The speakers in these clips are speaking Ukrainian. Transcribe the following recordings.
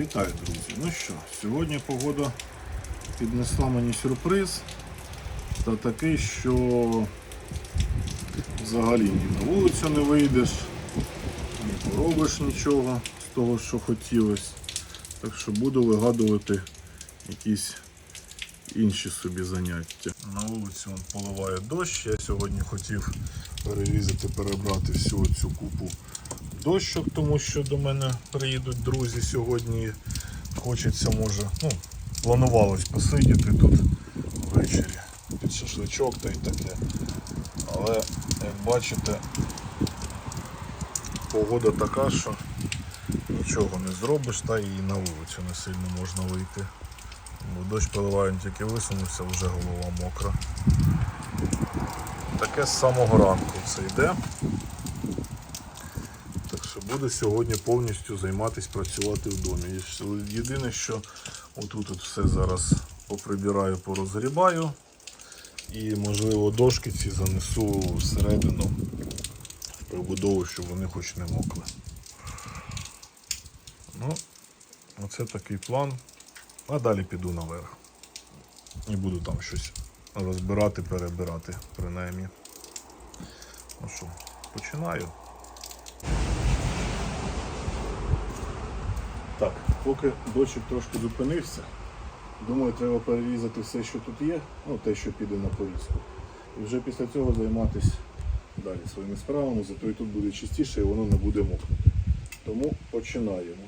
Вітаю, друзі! Ну що, сьогодні погода піднесла мені сюрприз та такий, що взагалі ні на вулицю не вийдеш, не поробиш нічого з того, що хотілося. Так що буду вигадувати якісь інші собі заняття. На вулиці он поливає дощ. Я сьогодні хотів перерізати, перебрати всю цю купу дощок, тому що до мене приїдуть друзі сьогодні. Хочеться, може, ну, планувалось посидіти тут ввечері під шашличок та й таке. Але, як бачите, погода така, що нічого не зробиш, та і на вулицю не сильно можна вийти. Бо дощ поливає, тільки висунувся, вже голова мокра. Таке з самого ранку це йде. Буду сьогодні повністю займатися працювати в домі. Єдине, що отут от все зараз поприбираю, порозгрібаю. І можливо дошки ці занесу всередину в прибудову, щоб вони хоч не мокли. Ну, оце такий план. А далі піду наверх. І буду там щось розбирати, перебирати принаймні. Ну що, починаю. Так, поки дощик трошки зупинився, думаю, треба перерізати все, що тут є, ну те, що піде на поїздку. І вже після цього займатися далі своїми справами, зато і тут буде чистіше і воно не буде мокнути. Тому починаємо.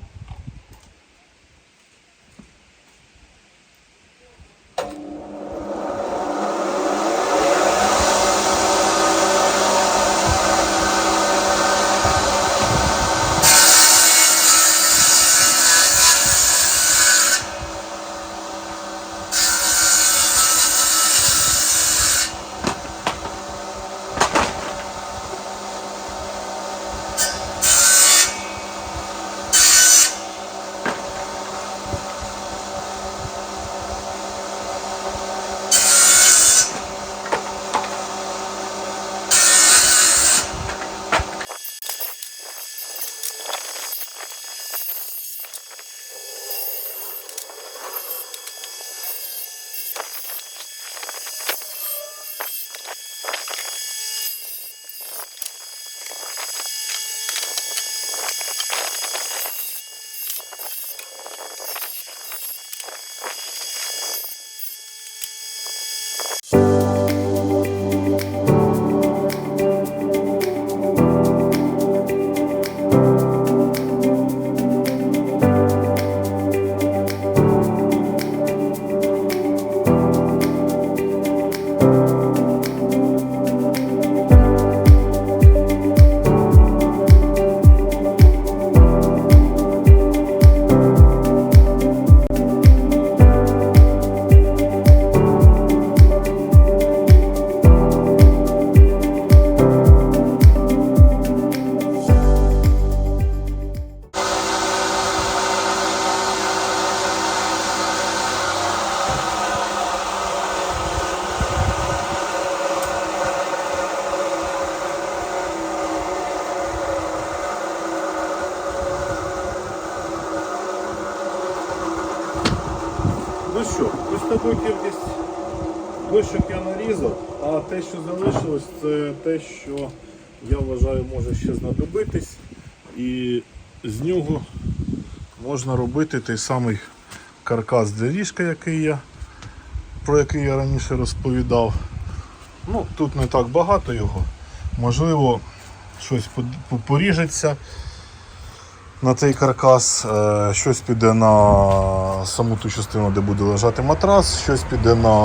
Нарізав, а те, що залишилось, це те, що я вважаю може ще знадобитись. І з нього можна робити той самий каркас для ліжка, який я, про який я раніше розповідав. Ну, тут не так багато його. Можливо, щось по- по- поріжеться на цей каркас, е, щось піде на саму ту частину, де буде лежати матрас, щось піде на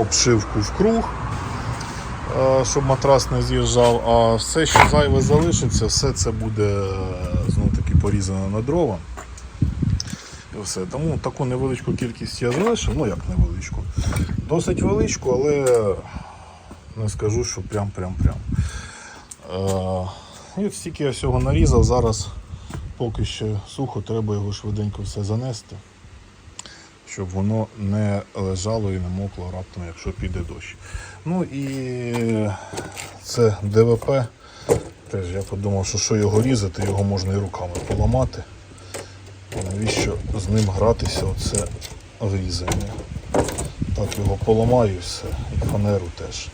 обшивку в круг, е, щоб матрас не з'їжджав, а все, що зайве залишиться, все це буде знову таки порізано на дрова. І все. Тому таку невеличку кількість я залишив, ну як невеличку. Досить величку, але не скажу, що прям-прям-прям. Е, і от стільки я всього нарізав, зараз поки ще сухо, треба його швиденько все занести, щоб воно не лежало і не мокло раптом, якщо піде дощ. Ну і це ДВП. Теж я подумав, що що його різати, його можна і руками поламати. Навіщо з ним гратися оце врізання? Так його поламаю і все, і фанеру теж.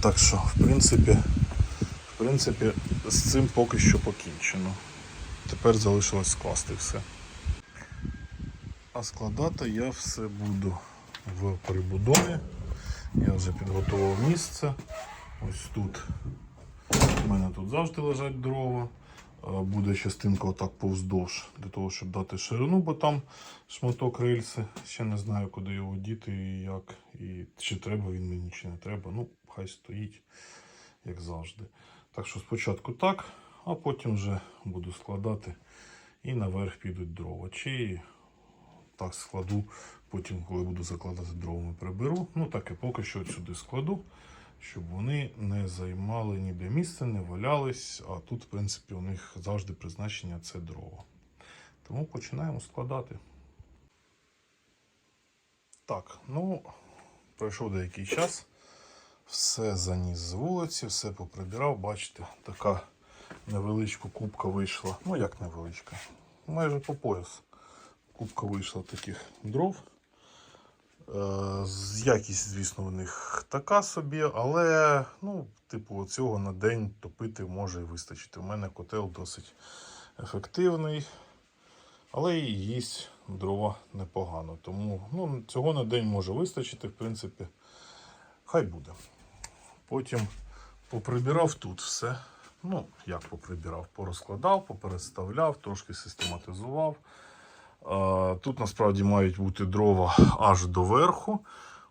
Так що, в принципі, в принципі, з цим поки що покінчено. Тепер залишилось скласти все. А складати я все буду в прибудові. Я вже підготував місце. Ось тут. У мене тут завжди лежать дрова. Е, Буде частинка отак повздовж, для того, щоб дати ширину, бо там шматок рельси. Ще не знаю, куди його діти і як. І чи треба він мені, чи не треба. Ну, хай стоїть, як завжди. Так що спочатку так, а потім вже буду складати і наверх підуть дрова. Чи так складу, потім, коли буду закладати дровами, приберу. Ну так і поки що сюди складу, щоб вони не займали ніде місце, не валялись. А тут, в принципі, у них завжди призначення це дрова. Тому починаємо складати. Так, ну, пройшов деякий час. Все заніс з вулиці, все поприбирав. Бачите, така невеличка кубка вийшла. Ну як невеличка? Майже по пояс. Кубка вийшла таких дров. Е, Якість, звісно, у них така собі, але ну, типу, цього на день топити може і вистачити. У мене котел досить ефективний, але і їсть дрова непогано. Тому ну, цього на день може вистачити, в принципі, хай буде. Потім поприбирав тут все. Ну, як поприбирав, порозкладав, попереставляв, трошки систематизував. Тут насправді мають бути дрова аж до верху.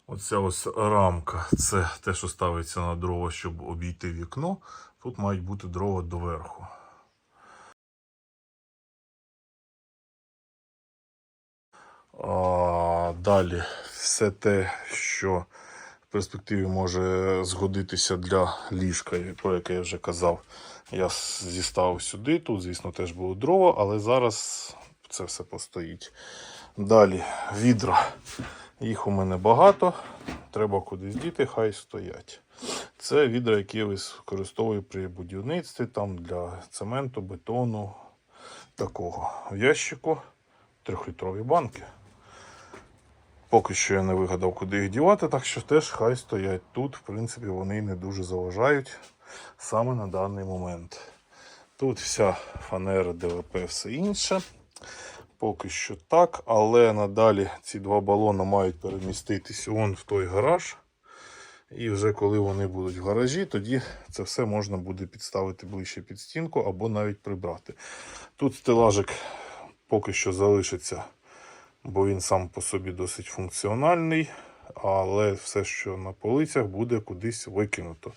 Оця ось рамка це те, що ставиться на дрова, щоб обійти вікно. Тут мають бути дрова до верху. Далі все те, що в перспективі може згодитися для ліжка, про яке я вже казав. Я зіставив сюди. Тут, звісно, теж було дрова, але зараз це все постоїть. Далі відра. Їх у мене багато. Треба кудись діти, хай стоять. Це відра, які я використовую при будівництві там для цементу, бетону. Такого. В ящику трьохлітрові банки. Поки що я не вигадав, куди їх дівати, так що теж хай стоять тут. В принципі, вони не дуже заважають саме на даний момент. Тут вся фанера, ДВП, все інше. Поки що так, але надалі ці два балони мають переміститися вон в той гараж. І вже коли вони будуть в гаражі, тоді це все можна буде підставити ближче під стінку або навіть прибрати. Тут стелажик поки що залишиться, бо він сам по собі досить функціональний, але все, що на полицях, буде кудись викинуто.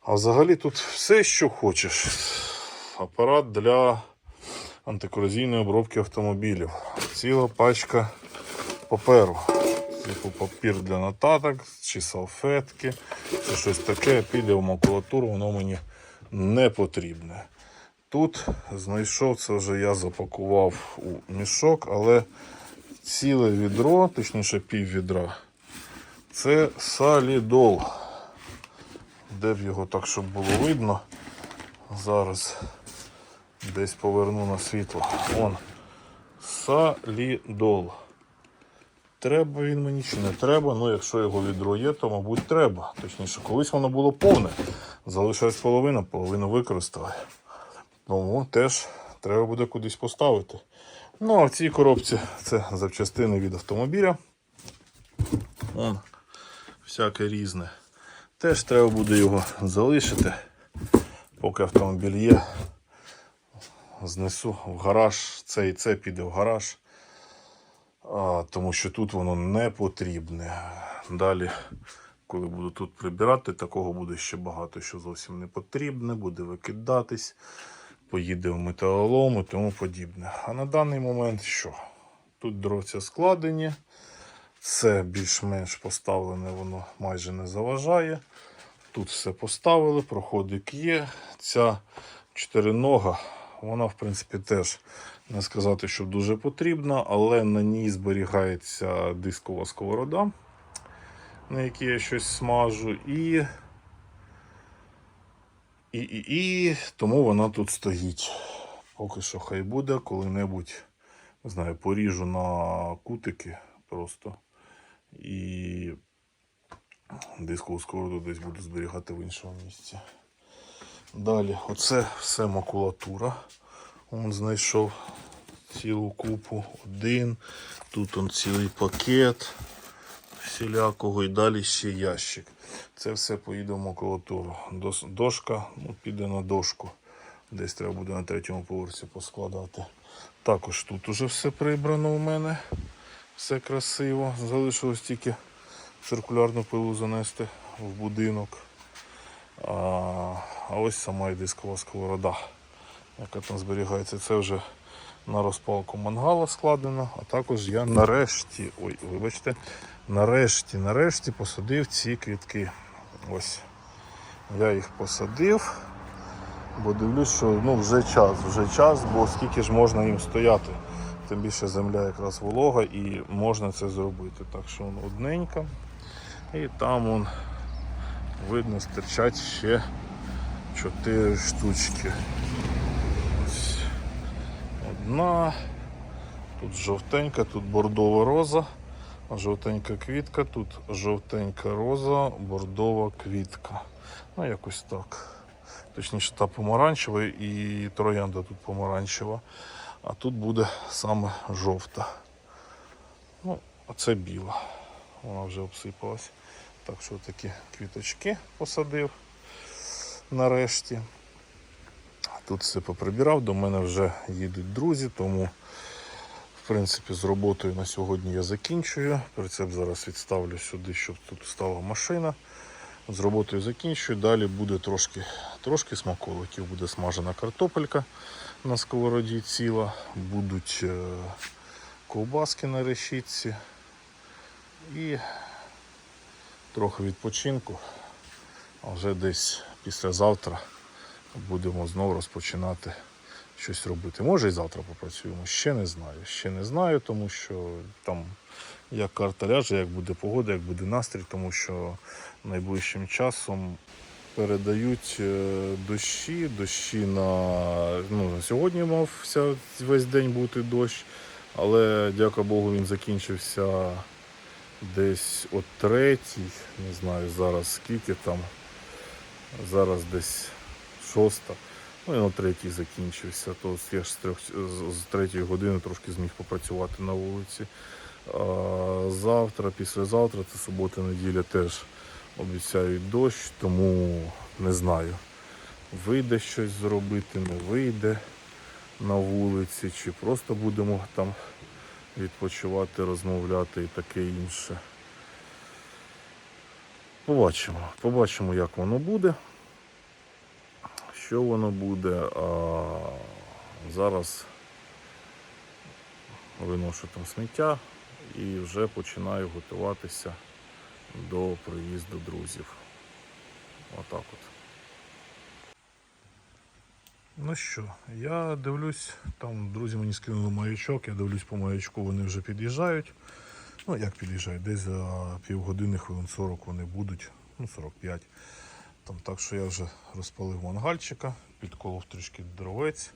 А взагалі тут все, що хочеш. Апарат для антикорозійної обробки автомобілів. Ціла пачка паперу. Типу папір для нотаток чи салфетки, чи щось таке, піде в макулатуру, воно мені не потрібне. Тут знайшов, це вже я запакував у мішок, але ціле відро, точніше пів відра, це салідол. Де б його так, щоб було видно. Зараз десь поверну на світло. Вон. Салідол. Треба він мені чи не треба. Ну, якщо його відро є, то мабуть треба. Точніше, колись воно було повне. Залишилась половина, половину використали. Тому теж треба буде кудись поставити. Ну, а в цій коробці це запчастини від автомобіля. Вон, всяке різне. Теж треба буде його залишити, поки автомобіль є. Знесу в гараж, це і це піде в гараж, а, тому що тут воно не потрібне. Далі, коли буду тут прибирати, такого буде ще багато, що зовсім не потрібне, буде викидатись, поїде в металолом і тому подібне. А на даний момент що? Тут дровця складені, це більш-менш поставлене, воно майже не заважає. Тут все поставили, проходик є. Ця чотиринога, вона, в принципі, теж не сказати, що дуже потрібна, але на ній зберігається дискова сковорода, на якій я щось смажу. І І, і, і тому вона тут стоїть. Поки що хай буде, коли-небудь, не знаю, поріжу на кутики просто. І дискову сковороду десь буду зберігати в іншому місці. Далі, оце все макулатура. Он знайшов цілу купу. Один. Тут он цілий пакет всілякого і далі ще ящик. Це все поїде в макулатуру. Дошка ну, піде на дошку. Десь треба буде на третьому поверсі поскладати. Також тут уже все прибрано у мене. Все красиво. Залишилось тільки циркулярну пилу занести в будинок. А, а ось сама і дискова сковорода, яка там зберігається. Це вже на розпалку мангала складено, а також я нарешті, ой, вибачте, нарешті, нарешті посадив ці квітки. Ось. Я їх посадив, бо дивлюсь, що ну, вже час, вже час, бо скільки ж можна їм стояти. Тим більше земля якраз волога і можна це зробити. Так що он одненька. І там он, видно стирчать ще 4 штучки. Одна. Тут жовтенька, тут бордова роза, жовтенька квітка, тут жовтенька роза, бордова квітка. Ну, якось так. Точніше, та помаранчева і троянда тут помаранчева. А тут буде саме жовта. Ну, а це біла. Вона вже обсипалась. Так що такі квіточки посадив нарешті. Тут все поприбирав, до мене вже їдуть друзі, тому в принципі з роботою на сьогодні я закінчую. Прицеп зараз відставлю сюди, щоб тут стала машина. З роботою закінчую. Далі буде трошки, трошки смаколиків. Буде смажена картопелька на сковороді ціла, будуть е, ковбаски на решітці і трохи відпочинку. А вже десь післязавтра будемо знову розпочинати щось робити. Може і завтра попрацюємо. Ще не знаю. Ще не знаю, тому що там як карта ляже, як буде погода, як буде настрій, тому що найближчим часом передають е, дощі. Дощі на ну, сьогодні мався весь день бути дощ, але дяка Богу, він закінчився десь о третій. Не знаю зараз скільки там. Зараз десь шоста. Ну і на третій закінчився. То я ж з, трьох, з, третьої години трошки зміг попрацювати на вулиці. А, завтра, післязавтра, це субота, неділя теж обіцяють дощ, тому не знаю. Вийде щось зробити, не вийде на вулиці, чи просто будемо там відпочивати, розмовляти і таке інше. Побачимо. Побачимо, як воно буде. Що воно буде. А зараз виношу там сміття і вже починаю готуватися до приїзду друзів. Отак от. Ну що, я дивлюсь, там друзі мені скинули маячок, я дивлюсь по маячку, вони вже під'їжджають. Ну, як під'їжджають, десь за півгодини, хвилин 40 вони будуть, ну 45. Там, так що я вже розпалив мангальчика, підколов трішки дровець.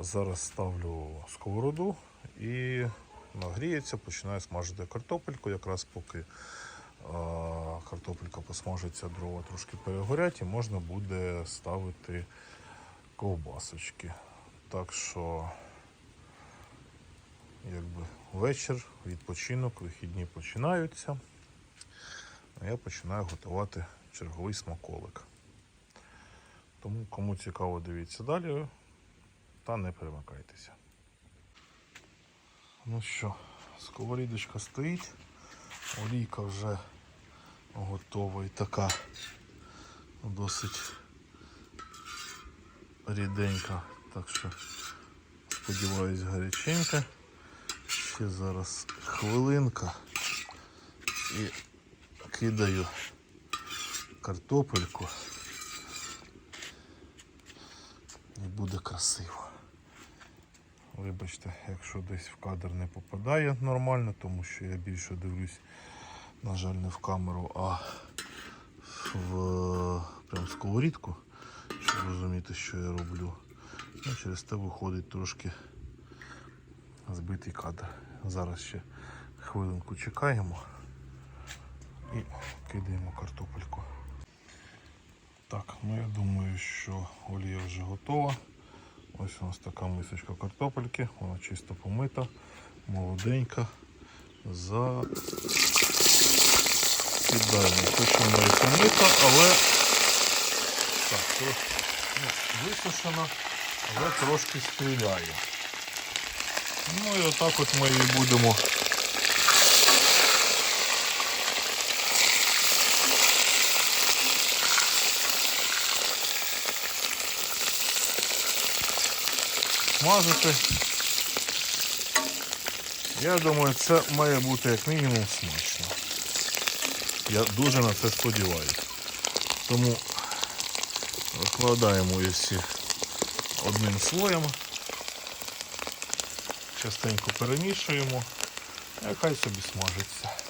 Зараз ставлю сковороду і нагріється, починаю смажити картопельку. Якраз поки а, картопелька посмажиться, дрова трошки перегорять і можна буде ставити ковбасочки. Так що якби вечір, відпочинок, вихідні починаються. Я починаю готувати черговий смаколик. Тому кому цікаво, дивіться далі та не перемикайтеся. Ну що, сковорідочка стоїть, олійка вже готова і така досить ріденька, так що сподіваюсь гаряченька. Ще зараз хвилинка і кидаю картопельку і буде красиво. Вибачте, якщо десь в кадр не попадає нормально, тому що я більше дивлюсь, на жаль, не в камеру, а в прям сковорідку, розуміти, що я роблю. Ну, через те виходить трошки збитий кадр. Зараз ще хвилинку чекаємо і кидаємо картопельку. Так, ну я думаю, що олія вже готова. Ось у нас така мисочка картопельки, вона чисто помита, молоденька. За. Те, що вона і помита, але так, трохи ну, висушена, але трошки стріляє. Ну і отак от ми її будемо смажити. Я думаю, це має бути як мінімум смачно. Я дуже на це сподіваюся. Тому викладаємо її всі одним слоєм. Частенько перемішуємо, і хай собі смажиться.